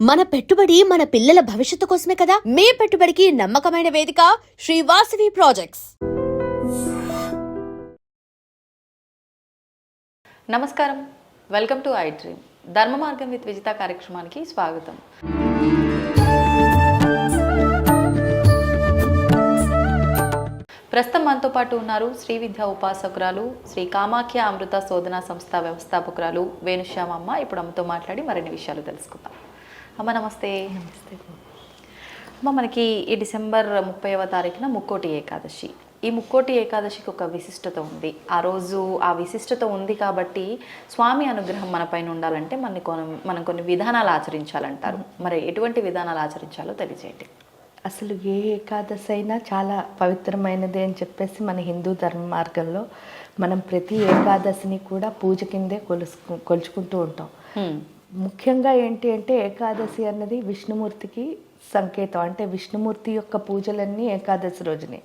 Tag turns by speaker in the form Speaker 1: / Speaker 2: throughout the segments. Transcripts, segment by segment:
Speaker 1: మన పెట్టుబడి మన పిల్లల భవిష్యత్తు కోసమే కదా? మీ పెట్టుబడికి నమ్మకమైన వేదిక శ్రీవాసవి ప్రాజెక్ట్స్
Speaker 2: నమస్కారం. Welcome to iDream Dharma Margam with Vijitha కార్యక్రమానికి స్వాగతం. ప్రస్తుతం మనతో పాటు ఉన్నారు శ్రీ విద్యా ఉపాసకురాలు శ్రీ కామాఖ్య అమృత శోధన సంస్థ వ్యవస్థాపకురాలు వేణుశ్యామమ్మ. ఇప్పుడు అమ్మతో మాట్లాడి మరిన్ని విషయాలు తెలుసుకుందాం. అమ్మ నమస్తే. నమస్తే. అమ్మ మనకి ఈ డిసెంబర్ ముప్పైవ తారీఖున ముక్కోటి ఏకాదశి. ఈ ముక్కోటి ఏకాదశికి ఒక విశిష్టత ఉంది. ఆ రోజు ఆ విశిష్టత ఉంది కాబట్టి స్వామి అనుగ్రహం మన పైన ఉండాలంటే మన కొన్ని మనం కొన్ని విధానాలు ఆచరించాలంటారు. మరి ఎటువంటి విధానాలు ఆచరించాలో తెలియజేయండి
Speaker 3: అసలు ఏ ఏకాదశి అయినా చాలా పవిత్రమైనది అని చెప్పేసి మన హిందూ ధర్మ మార్గంలో మనం ప్రతి ఏకాదశిని కూడా పూజ కిందే కొలుసుకు కొలుచుకుంటూ ఉంటాం. ముఖ్యంగా ఏంటి అంటే ఏకాదశి అన్నది విష్ణుమూర్తికి సంకేతం. అంటే విష్ణుమూర్తి యొక్క పూజలన్నీ ఏకాదశి రోజునే.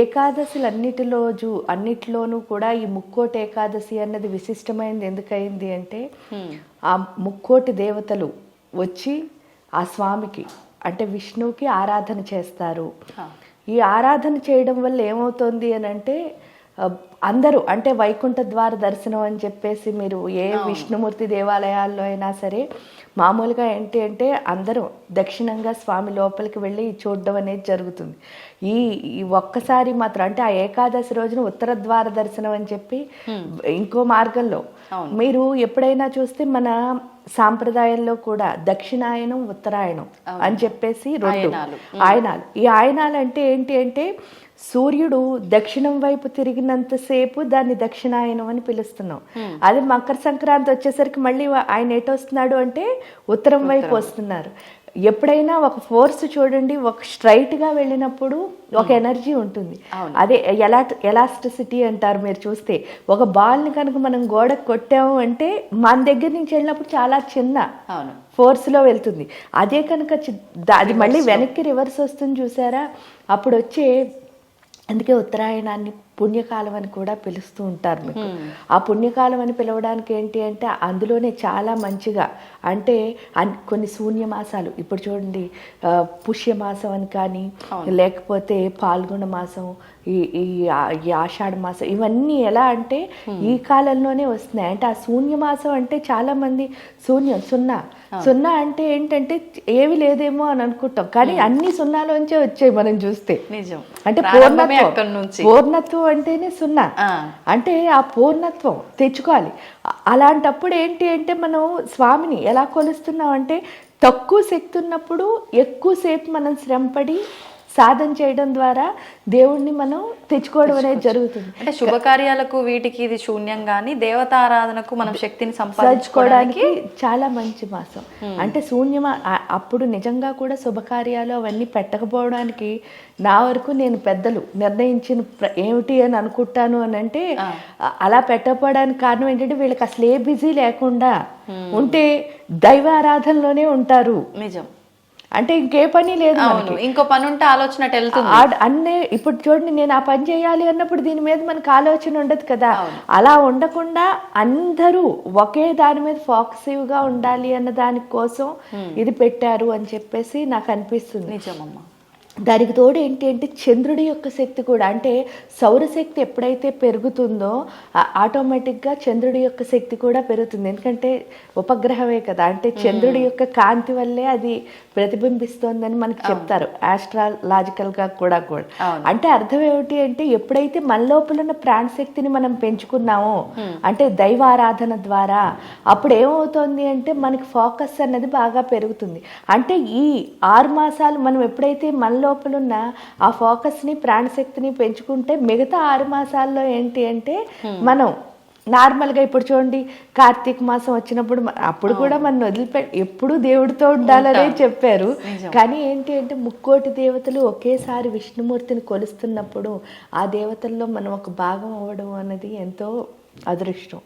Speaker 3: ఏకాదశులు అన్నిటి రోజు అన్నిటిలోనూ కూడా ఈ ముక్కోటి ఏకాదశి అన్నది విశిష్టమైనది ఎందుకయింది అంటే ఆ ముక్కోటి దేవతలు వచ్చి ఆ స్వామికి అంటే విష్ణువుకి ఆరాధన చేస్తారు. ఈ ఆరాధన చేయడం వల్ల ఏమవుతుంది అని అంటే అందరూ అంటే వైకుంఠ ద్వార దర్శనం అని చెప్పేసి మీరు ఏ విష్ణుమూర్తి దేవాలయాల్లో అయినా సరే మామూలుగా ఏంటి అంటే అందరూ దక్షిణంగా స్వామి లోపలికి వెళ్ళి చూడడం అనేది జరుగుతుంది. ఈ ఒక్కసారి మాత్రం అంటే ఆ ఏకాదశి రోజున ఉత్తర ద్వార దర్శనం అని చెప్పి ఇంకో మార్గంలో. మీరు ఎప్పుడైనా చూస్తే మన సాంప్రదాయంలో కూడా దక్షిణాయనం ఉత్తరాయణం అని చెప్పేసి రెండు.
Speaker 2: ఆయనాలు.
Speaker 3: ఈ ఆయనాలు అంటే ఏంటి అంటే సూర్యుడు దక్షిణం వైపు తిరిగినంతసేపు దాన్ని దక్షిణాయనం అని పిలుస్తున్నాం. అదే మకర సంక్రాంతి వచ్చేసరికి మళ్ళీ ఆయన ఎటు వస్తున్నాడు అంటే ఉత్తరం వైపు వస్తున్నారు. ఎప్పుడైనా ఒక ఫోర్స్ చూడండి ఒక స్ట్రైట్గా వెళ్ళినప్పుడు ఒక ఎనర్జీ ఉంటుంది. అదే ఎలా ఎలాస్టిసిటీ అంటారు మీరు చూస్తే. ఒక బాల్ని కనుక మనం గోడకు కొట్టాము అంటే మన దగ్గర నుంచి వెళ్ళినప్పుడు చాలా చిన్న
Speaker 2: అవును.
Speaker 3: ఫోర్స్లో వెళ్తుంది. అదే కనుక అది మళ్ళీ వెనక్కి రివర్స్ వస్తుంది చూసారా? అప్పుడు వచ్చే అందుకే ఉత్తరాయణాన్ని పుణ్యకాలం అని కూడా పిలుస్తూ ఉంటారు మీకు. ఆ పుణ్యకాలం అని పిలవడానికి ఏంటి అంటే అందులోనే చాలా మంచిగా అంటే కొన్ని శూన్యమాసాలు. ఇప్పుడు చూడండి పుష్యమాసం అని కానీ లేకపోతే పాల్గొన మాసం ఈ ఈ ఆషాఢ మాసం ఇవన్నీ ఎలా అంటే ఈ కాలంలోనే వస్తున్నాయి. అంటే ఆ శూన్యమాసం అంటే చాలా మంది శూన్యం సున్నా. సున్నా అంటే ఏంటంటే ఏవి లేదేమో అని అనుకుంటాం. కానీ అన్ని సున్నాలోంచే వచ్చాయి మనం చూస్తే.
Speaker 2: నిజం.
Speaker 3: అంటే పూర్ణత్వం. పూర్ణత్వం అంటేనే సున్నా. అంటే ఆ పూర్ణత్వం తెచ్చుకోవాలి. అలాంటప్పుడు ఏంటి అంటే మనం స్వామిని ఎలా కొలుస్తున్నాం అంటే తక్కువ శక్తి ఉన్నప్పుడు ఎక్కువసేపు మనం శ్రమపడి సాధన చేయడం ద్వారా దేవుణ్ణి మనం తెచ్చుకోవడం అనేది జరుగుతుంది.
Speaker 2: అంటే శుభకార్యాలకు వీటికి ఇది శూన్యం కానీ దేవతారాధనకు మనం శక్తిని సంపాదించుకోవడానికి
Speaker 3: చాలా మంచి మాసం. అంటే శూన్యమా? అప్పుడు నిజంగా కూడా శుభకార్యాలు అవన్నీ పెట్టకపోవడానికి నా వరకు నేను పెద్దలు. నిర్ణయించిన ఏమిటి అని అనుకుంటాను అని అంటే అలా పెట్టకపోవడానికి కారణం ఏంటంటే వీళ్ళకి అసలు ఏ బిజీ లేకుండా ఉంటే దైవ ఆరాధనలోనే ఉంటారు.
Speaker 2: నిజం.
Speaker 3: అంటే ఇంకే పని లేదు మనకి.
Speaker 2: అవును ఇంకో పని ఉంటే ఆలోచన వెళ్తుంది.
Speaker 3: ఆ- అన్నే ఇప్పుడు చూడండి నేను ఆ పని చేయాలి అన్నప్పుడు దీని మీద మనకు ఆలోచన ఉండదు కదా. అలా ఉండకుండా అందరూ ఒకే దాని మీద ఫోకసివ్గా ఉండాలి అన్న దాని కోసం ఇది పెట్టారు అని చెప్పేసి నాకు అనిపిస్తుంది.
Speaker 2: నిజమమ్మా.
Speaker 3: దానికి తోడు ఏంటి అంటే చంద్రుడి యొక్క శక్తి కూడా అంటే సౌరశక్తి ఎప్పుడైతే పెరుగుతుందో ఆటోమేటిక్గా చంద్రుడి యొక్క శక్తి కూడా పెరుగుతుంది. ఎందుకంటే ఉపగ్రహమే కదా అంటే చంద్రుడి యొక్క కాంతి వల్లే అది ప్రతిబింబిస్తోందని మనకి చెప్తారు ఆస్ట్రాలాజికల్గా కూడా కూడా. అంటే అర్థం ఏమిటి అంటే ఎప్పుడైతే మన లోపల ఉన్న ప్రాణశక్తిని మనం పెంచుకున్నామో అంటే దైవారాధన ద్వారా అప్పుడు ఏమవుతుంది అంటే మనకి ఫోకస్ అన్నది బాగా పెరుగుతుంది. అంటే ఈ ఆరు మాసాలు మనం ఎప్పుడైతే మన లోపల ఉన్న ఆ ఫోకస్ని ప్రాణశక్తిని పెంచుకుంటే మిగతా ఆరు మాసాల్లో ఏంటి అంటే మనం నార్మల్గా ఇప్పుడు చూడండి కార్తీక మాసం వచ్చినప్పుడు అప్పుడు కూడా మనం వదిలిపె ఎప్పుడు దేవుడితో ఉండాలనే చెప్పారు. కానీ ఏంటి అంటే ముక్కోటి దేవతలు ఒకేసారి విష్ణుమూర్తిని కొలుస్తున్నప్పుడు ఆ దేవతల్లో మనం ఒక భాగం అవ్వడం అన్నది ఎంతో అదృష్టం.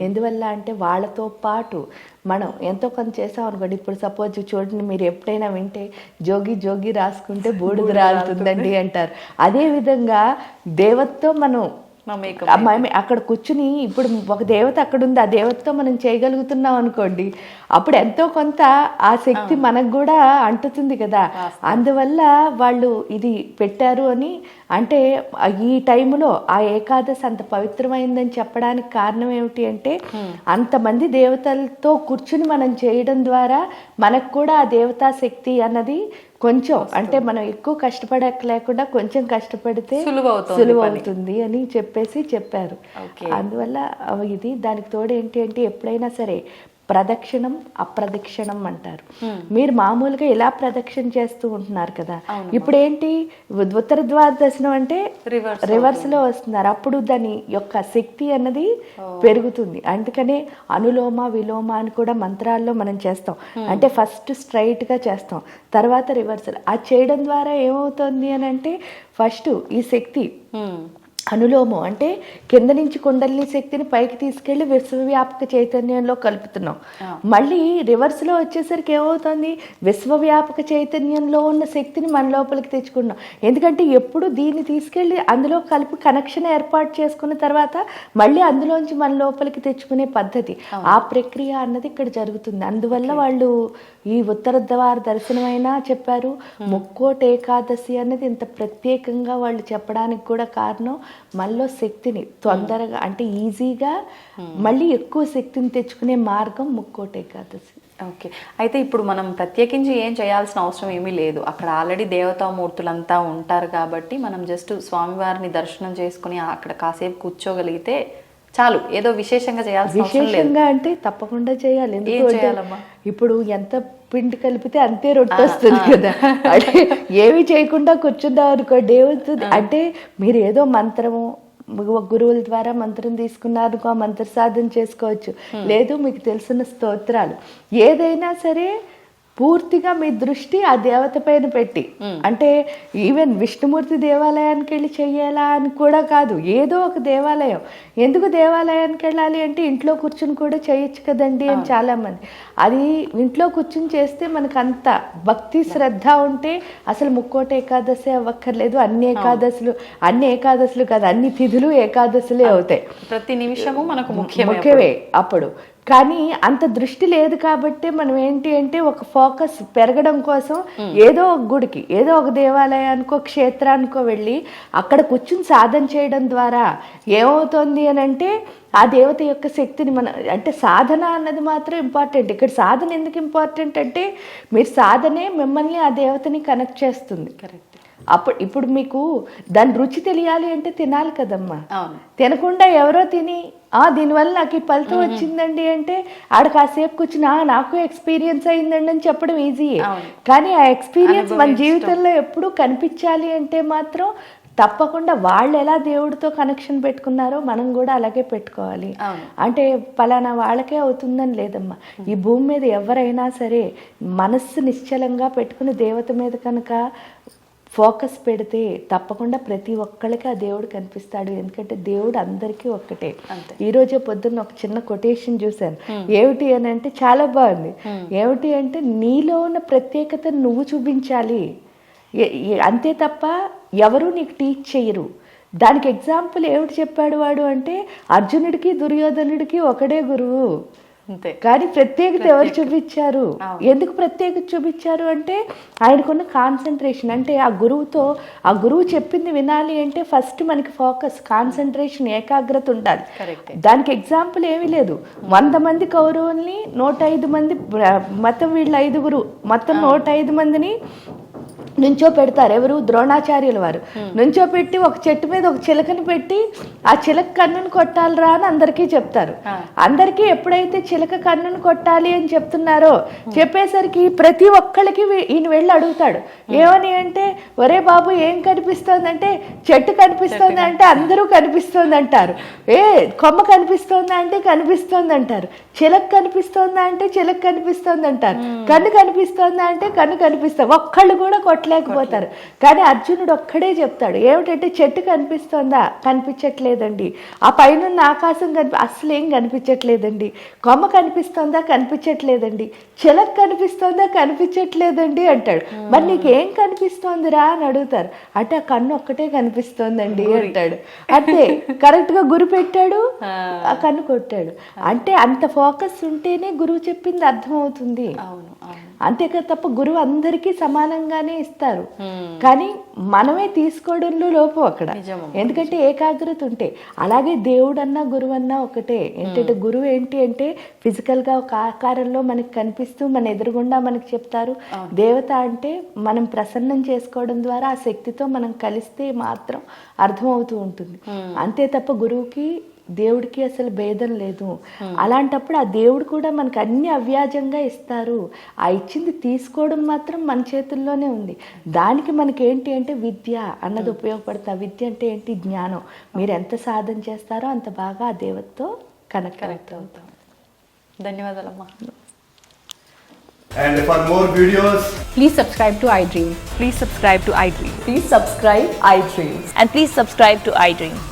Speaker 3: ఎందువల్ల అంటే వాళ్ళతో పాటు మనం ఎంతో కొంత చేసాం అనుకోండి ఇప్పుడు సపోజ్ చూడండి మీరు ఎప్పుడైనా వింటే జోగి జోగి రాసుకుంటే బూడిద రాలుతుందండి అంటారు. అదే విధంగా దేవతతో మనం మేము అక్కడ కూర్చుని ఇప్పుడు ఒక దేవత అక్కడ ఉంది ఆ దేవతతో మనం చేయగలుగుతున్నాం అనుకోండి అప్పుడు ఎంతో కొంత ఆ శక్తి మనకు కూడా అంటుతుంది కదా. అందువల్ల వాళ్ళు ఇది పెట్టారు అని అంటే ఈ టైంలో ఆ ఏకాదశి అంత పవిత్రమైందని చెప్పడానికి కారణం ఏమిటి అంటే అంతమంది దేవతలతో కూర్చుని మనం చేయడం ద్వారా మనకు కూడా ఆ దేవతా శక్తి అన్నది కొంచెం అంటే మనం ఎక్కువ కష్టపడక లేకుండా కొంచెం కష్టపడితే సులువు. అవుతుంది అని చెప్పేసి చెప్పారు. అందువల్ల ఇది దానికి తోడు ఏంటి అంటే ఎప్పుడైనా సరే ప్రదక్షిణం అప్రదక్షిణం అంటారు. మీరు మామూలుగా ఇలా ప్రదక్షిణ చేస్తూ ఉంటున్నారు కదా. ఇప్పుడు ఏంటి ఉత్తర ద్వాదశనం అంటే రివర్స్లో వస్తున్నారు. అప్పుడు దాని యొక్క శక్తి అన్నది పెరుగుతుంది. అందుకనే అనులోమ విలోమ అని కూడా మంత్రాల్లో మనం చేస్తాం. అంటే ఫస్ట్ స్ట్రైట్గా చేస్తాం. తర్వాత రివర్సల్ అది చేయడం ద్వారా ఏమవుతుంది అని అంటే ఫస్ట్ ఈ శక్తి అనులోమం అంటే కింద నుంచి కుండలిని శక్తిని పైకి తీసుకెళ్ళి విశ్వవ్యాపక చైతన్యంలో కలుపుతున్నాం. మళ్ళీ రివర్స్లో వచ్చేసరికి ఏమవుతుంది? విశ్వవ్యాపక చైతన్యంలో ఉన్న శక్తిని మన లోపలికి తెచ్చుకున్నాం ఎందుకంటే ఎప్పుడు దీన్ని తీసుకెళ్ళి అందులో కలిపి కనెక్షన్ ఏర్పాటు చేసుకున్న తర్వాత మళ్ళీ అందులోంచి మన లోపలికి తెచ్చుకునే పద్ధతి. ఆ ప్రక్రియ అన్నది ఇక్కడ జరుగుతుంది. అందువల్ల వాళ్ళు ఈ ఉత్తర ద్వార దర్శనమైనా చెప్పారు. ముక్కోటి ఏకాదశి అనేది ఇంత ప్రత్యేకంగా వాళ్ళు చెప్పడానికి కూడా కారణం. మనలో శక్తిని తొందరగా అంటే ఈజీగా మళ్ళీ ఎక్కువ శక్తిని తెచ్చుకునే మార్గం ముక్కోటి ఏకాదశి.
Speaker 2: ఓకే. అయితే ఇప్పుడు మనం ప్రత్యేకించి ఏం చేయాల్సిన అవసరం ఏమీ లేదు. అక్కడ ఆల్రెడీ దేవతామూర్తులంతా ఉంటారు కాబట్టి మనం జస్ట్ స్వామివారిని దర్శనం చేసుకుని అక్కడ కాసేపు కూర్చోగలిగితే చాలు. ఏదో విశేషంగా చేయాల్సిన
Speaker 3: విశేషంగా అంటే తప్పకుండా చేయాలి. ఎందుకు? ఇప్పుడు ఎంత పిండి కలిపితే అంతే రొట్టె వస్తుంది కదా. అంటే ఏమి చేయకుండా కూర్చుందాం అనుకోండి ఏమవుతుంది అంటే మీరు ఏదో మంత్రము గురువుల ద్వారా మంత్రం తీసుకున్నారు ఆ మంత్ర సాధన చేసుకోవచ్చు. లేదు మీకు తెలిసిన స్తోత్రాలు. ఏదైనా సరే పూర్తిగా మీ దృష్టి ఆ దేవత పైన పెట్టి. అంటే ఈవెన్ విష్ణుమూర్తి దేవాలయానికి వెళ్ళి చెయ్యాలా అని కూడా కాదు. ఏదో ఒక దేవాలయం. ఎందుకు దేవాలయానికి వెళ్ళాలి అంటే ఇంట్లో కూర్చుని కూడా చేయొచ్చు కదండి అని చాలా మంది అది ఇంట్లో కూర్చుని చేస్తే మనకు అంత భక్తి శ్రద్ధ ఉంటే అసలు ముక్కోటి ఏకాదశి అవ్వక్కర్లేదు అన్ని ఏకాదశులు అన్ని ఏకాదశులు కాదు అన్ని తిథులు ఏకాదశులే అవుతాయి.
Speaker 2: ప్రతి నిమిషము మనకు ముఖ్యమే
Speaker 3: అప్పుడు. కానీ అంత దృష్టి లేదు కాబట్టి మనం ఏంటి అంటే ఒక ఫోకస్ పెరగడం కోసం ఏదో ఒక గుడికి ఏదో ఒక దేవాలయానికో క్షేత్రానికో వెళ్ళి అక్కడ కూర్చుని సాధన చేయడం ద్వారా ఏమవుతుంది అని అంటే ఆ దేవత యొక్క శక్తిని మన అంటే సాధన అన్నది మాత్రం ఇంపార్టెంట్ ఇక్కడ సాధన ఎందుకు ఇంపార్టెంట్ అంటే మీరు సాధనే మిమ్మల్ని ఆ దేవతని కనెక్ట్ చేస్తుంది.
Speaker 2: కరెక్ట్
Speaker 3: అప్పుడు ఇప్పుడు మీకు దాని రుచి తెలియాలి అంటే తినాలి కదమ్మా. తినకుండా ఎవరో తిని ఆ దీనివల్ల నాకు ఈ ఫలితం వచ్చిందండి అంటే ఆడ కాసేపు కూర్చుని "ఆ, నాకు ఎక్స్పీరియన్స్ అయిందండి అని చెప్పడం ఈజీ. కానీ ఆ ఎక్స్పీరియన్స్ మన జీవితంలో ఎప్పుడు కనిపించాలి అంటే మాత్రం తప్పకుండా వాళ్ళు ఎలా దేవుడితో కనెక్షన్ పెట్టుకున్నారో మనం కూడా అలాగే పెట్టుకోవాలి. అంటే పలానా వాళ్ళకే అవుతుందని లేదమ్మా. ఈ భూమి మీద ఎవరైనా సరే మనస్సు నిశ్చలంగా పెట్టుకుని దేవత మీద కనుక ఫోకస్ పెడితే తప్పకుండా ప్రతి ఒక్కళ్ళకి ఆ దేవుడు కనిపిస్తాడు. ఎందుకంటే దేవుడు అందరికీ ఒక్కటే. ఈ రోజే పొద్దున్న ఒక చిన్న కొటేషన్ చూశాను. ఏమిటి అని అంటే చాలా బాగుంది. ఏమిటి అంటే నీలో ఉన్న ప్రత్యేకతను నువ్వు చూపించాలి. అంతే తప్ప ఎవరు నీకు టీచ్ చేయరు. దానికి ఎగ్జాంపుల్ ఏమిటి చెప్పాడు వాడు అంటే అర్జునుడికి దుర్యోధనుడికి ఒకడే గురువు. కానీ ప్రత్యేకత ఎవరు చూపించారు? ఎందుకు ప్రత్యేకత చూపించారు అంటే ఆయనకున్న కాన్సన్ట్రేషన్ అంటే ఆ గురువుతో ఆ గురువు చెప్పింది వినాలి అంటే ఫస్ట్ మనకి ఫోకస్ కాన్సన్ట్రేషన్ ఏకాగ్రత ఉండాలి. దానికి ఎగ్జాంపుల్ ఏమీ లేదు. వంద మంది కౌరవుల్ని నూట ఐదు మంది మొత్తం వీళ్ళు ఐదుగురు మొత్తం నూట ఐదు మందిని నుంచో పెడతారు. ఎవరు? ద్రోణాచార్యుల వారు. నుంచో పెట్టి ఒక చెట్టు మీద ఒక చిలకని పెట్టి ఆ చిలక కన్నును కొట్టాలిరా అని అందరికీ చెప్తారు. అందరికీ ఎప్పుడైతే చిలక కన్నును కొట్టాలి అని చెప్తున్నారో చెప్పేసరికి ప్రతి ఒక్కళ్ళకి ఈయన వెళ్ళి అడుగుతాడు. ఏమని అంటే ఒరే బాబు ఏం కనిపిస్తోంది అంటే చెట్టు కనిపిస్తోంది అంటే అందరూ కనిపిస్తోంది అంటారు ఏ కొమ్మ కనిపిస్తోందా అంటే కనిపిస్తోంది అంటారు చిలక కనిపిస్తోందా అంటే చిలక కనిపిస్తోంది అంటారు కన్ను కనిపిస్తోందా అంటే కన్ను కనిపిస్తుంది ఒక్కళ్ళు కూడా కొట్ట కొట్టలేకపోతారు కానీ అర్జునుడు ఒక్కడే చెప్తాడు. ఏమిటంటే చెట్టు కనిపిస్తోందా? కనిపించట్లేదండి. ఆ పైన ఆకాశం కనిపి అసలు ఏం కనిపించట్లేదండి. కొమ్మ కనిపిస్తోందా? కనిపించట్లేదండి. చిలక కనిపిస్తోందా? కనిపించట్లేదండి అంటాడు. మరి నీకేం కనిపిస్తోందిరా అని అడుగుతారు. అంటే ఆ కన్ను ఒక్కటే కనిపిస్తోందండి అంటాడు. అంతే కరెక్ట్గా గురి పెట్టాడు ఆ. కన్ను కొట్టాడు. అంటే అంత ఫోకస్ ఉంటేనే గురువు చెప్పింది అర్థమవుతుంది.
Speaker 2: అవును అవును.
Speaker 3: అంతేకా తప్ప గురువు అందరికీ సమానంగానే ఇస్తారు కానీ మనమే తీసుకోవడంలో లోపం అక్కడ. ఎందుకంటే ఏకాగ్రత ఉంటే. అలాగే దేవుడు అన్నా గురువు అన్నా ఒకటే ఏంటంటే గురువు ఏంటి అంటే ఫిజికల్గా ఒక ఆకారంలో మనకి కనిపిస్తూ మన ఎదురుగుండా మనకి చెప్తారు. దేవత అంటే మనం ప్రసన్నం చేసుకోవడం ద్వారా ఆ శక్తితో మనం కలిస్తే మాత్రం అర్థమవుతూ ఉంటుంది. అంతే తప్ప గురువుకి దేవుడికి అసలు భేదం లేదు. అలాంటప్పుడు ఆ దేవుడు కూడా మనకు అన్ని అవ్యాజంగా ఇస్తారు. ఆ ఇచ్చింది తీసుకోవడం మాత్రం మన చేతుల్లోనే ఉంది. దానికి మనకి ఏంటి అంటే విద్య అన్నది ఉపయోగపడుతుంది. ఆ విద్య అంటే ఏంటి? జ్ఞానం. మీరు ఎంత సాధన చేస్తారో అంత బాగా ఆ దేవతతో కనెక్ట్ అవుతాం.
Speaker 2: అవుతాం. ధన్యవాదాలమ్మా.
Speaker 4: And for more videos,
Speaker 5: Please subscribe to iDream.
Speaker 6: Please subscribe to iDream.
Speaker 5: Please subscribe iDream.
Speaker 6: And please subscribe to iDream.